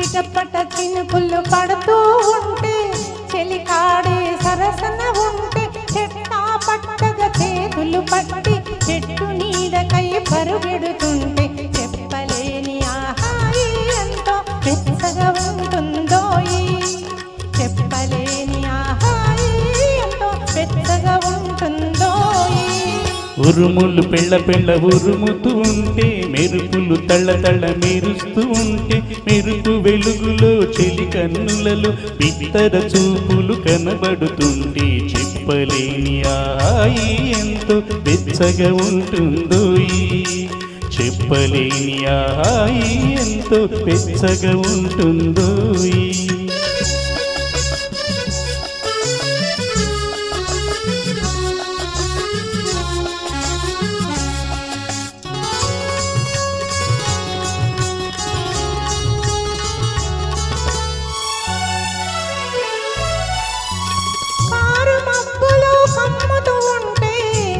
చిటపట చినుకులు పడుతూ ఉంటే చెలికాడే సరసన ఉంటే చెట్టా పట్టగా చేతులు పట్టి చెట్టు నీడకై పరుగెడుతుంటే ఉరుములు పెళ్ళ పెళ్ళ ఉరుముతూ ఉంటే మెరుపులు తళ్ళ తళ్ళ మెరుస్తూ ఉంటే మెరుపు వెలుగులో చెలి కన్నులలో బిత్తర చూపులు కనబడుతుంటే చెప్పలేని ఆయి ఎంతో వెచ్చగా ఉంటుందో చెప్పలేని ఆయి ఎంతో వెచ్చగా ఉంటుందో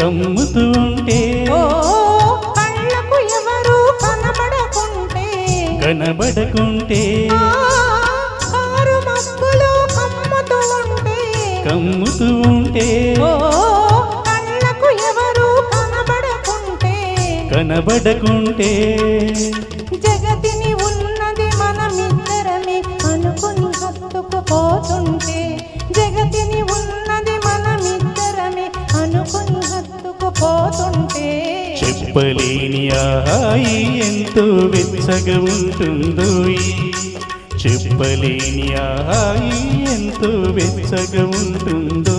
కమ్ముతూ ఉంటే కళ్ళకు ఎవరు కనబడకుంటే? కనబడకుంటే కమ్ముతూ ఉంటే? కళ్ళకు ఎవరు కనబడకుంటే? కనబడకుంటే జగతిని ఉన్నది మనమిద్దరమే. పోతుంటే చెప్పలేని ఆయి ఎంతో వెచ్చగా ఉంటుందో చెప్పలేని ఆయి ఎంతో వెచ్చగా ఉంటుందో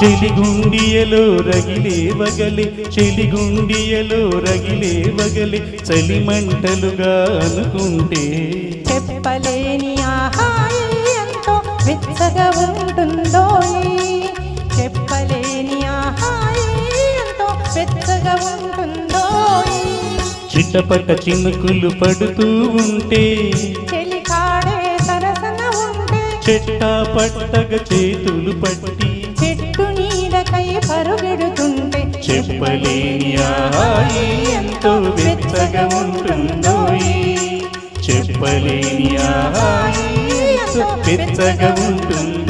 చెలిగుండియలో రగిలే వగలే చెలిగుండియలో రగిలే వగలే చలిమంటలుగా అనుకుంటే. చెప్పలేని ఆహాయి ఎంతో వెచ్చగా ఉంటుందో చెప్పలేని ఆహాయి ఎంతో వెచ్చగా ఉంటుందో చిట్టపట్ట చినుకులు పడుతూ ఉంటే. చెలికాడే సరసన ఉంటే. చెట్టా పట్టగ చేతులు పట్టి. చెట్టు కై పరుగెడుతుంటే చెప్పలేని ఆయి ఎంతో వెచ్చగా ఉంటుందో చెప్పలేని ఆయి ఎంతో వెచ్చగా ఉంటుందో